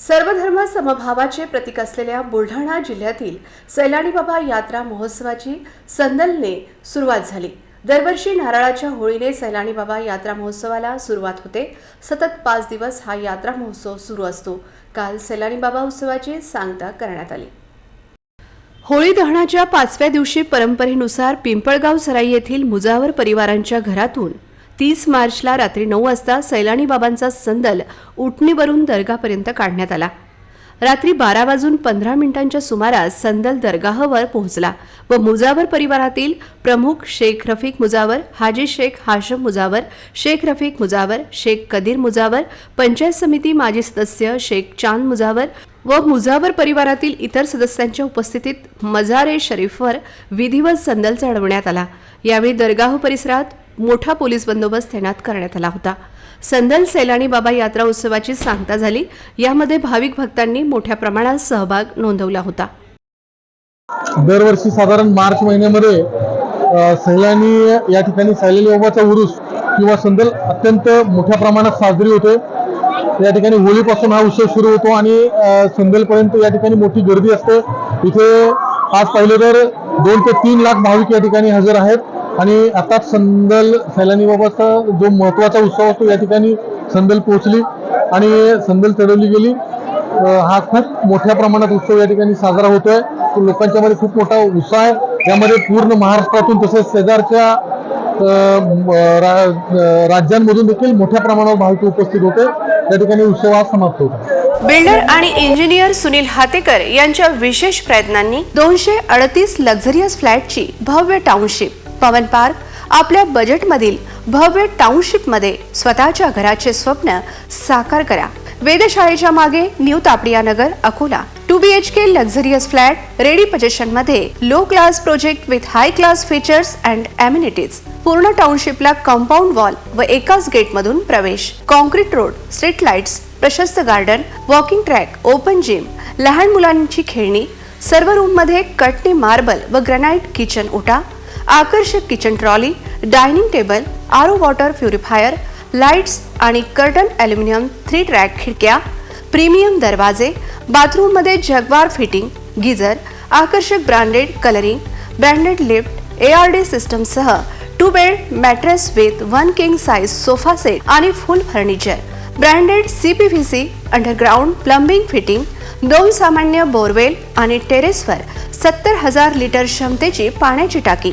सर्वधर्म समभावाचे प्रतीक असलेल्या बुलढाणा जिल्ह्यातील सैलानी बाबा यात्रा महोत्सवाची संदलने सुरुवात झाली. दरवर्षी नारळाच्या होळीने सैलानी बाबा यात्रा महोत्सवाला सुरुवात होते. सतत पाच दिवस हा यात्रा महोत्सव सुरू असतो. काल सैलानी बाबा उत्सवाची सांगता करण्यात आली. होळी दहनाच्या पाचव्या दिवशी परंपरेनुसार पिंपळगाव सराई येथील मुजावर परिवारांच्या घरातून तीस मार्चला रात्री नऊ वाजता सैलानी बाबांचा संदल उटणीवरून दर्गापर्यंत काढण्यात आला. रात्री बारा वाजून पंधरा मिनिटांच्या सुमारास संदल दर्गाहवर पोहोचला व मुजावर परिवारातील प्रमुख शेख रफिक मुजावर हाजी शेख हाशम मुजावर शेख रफिक मुजावर शेख कदीर मुजावर पंचायत समिती माजी सदस्य शेख चांद मुजावर व मुजावर परिवारातील इतर सदस्यांच्या उपस्थितीत मजार ए शरीफवर विधिवत संदल चढवण्यात आला. यावेळी दर्गाह परिसरात मोठा पोलीस बंदोबस्त तैनात करण्यात आला होता. संदल सैलानी बाबा यात्रा उत्सवाची सांगता झाली. यामध्ये भाविक भक्तांनी मोठ्या प्रमाणात सहभाग नोंदवला होता. दरवर्षी साधारण मार्च महिन्यामध्ये सैलानी या ठिकाणी सैलानी बाबाचा उरुस किंवा संदल अत्यंत मोठ्या प्रमाणात साजरी होते या ठिकाणी होळीपासून हा उत्सव सुरू होतो आणि संदलपर्यंत या ठिकाणी मोठी गर्दी असते. इथे आज पाहिलं तर दोन ते तीन लाख भाविक या ठिकाणी हजर आहेत. आणि आता संदल सैलानीबाबाचा जो महत्त्वाचा उत्सव असतो या ठिकाणी संदल पोहोचली आणि संदल चढवली गेली. हा खूप मोठ्या प्रमाणात उत्सव या ठिकाणी साजरा होतोय. तो लोकांच्या मध्ये खूप मोठा उत्साह आहे. यामध्ये पूर्ण महाराष्ट्रातून तसेच शेजारच्या रा- राज्यांमधून देखील मोठ्या प्रमाणावर भाविक उपस्थित होते. या ठिकाणी उत्सव आज समाप्त होता. बिल्डर आणि इंजिनियर सुनील हातेकर यांच्या विशेष प्रयत्नांनी दोनशे अडतीस लक्झरियस फ्लॅटची भव्य टाउनशिप पवन पार्क आपल्या बजेटमधील भव्य टाउनशिपमध्ये स्वतःच्या घराचे स्वप्न साकार करा. वेधशाळेच्या मागे new Tapadia Nagar Akola. Two B H K luxurious flat ready पजेशनमध्ये low class project with high class features and amenities पूर्ण टाउनशिपला कंपाऊंड वॉल व एकाच गेटमधून प्रवेश. कॉन्क्रीट रोड स्ट्रीट लाईट्स प्रशस्त garden walking track open gym लहान मुलांची खेळणी सर्व रूममध्ये कटनी मार्बल व ग्रॅनाइट किचन ओटा आकर्षक kitchen trolley dining table RO water purifier lights आणि कर्टन ॲल्युमिनियम थ्री ट्रॅक खिडक्या प्रीमियम दरवाजे बाथरूममध्ये जगवार फिटिंग गिझर आकर्षक branded colouring branded lift A R D सिस्टमसह two bed mattress with one king size sofa set आणि full furniture branded C P V C underground plumbing fitting दोन सामान्य borewell आणि टेरेसवर सत्तर हजार लिटर क्षमतेची पाण्याची टाकी.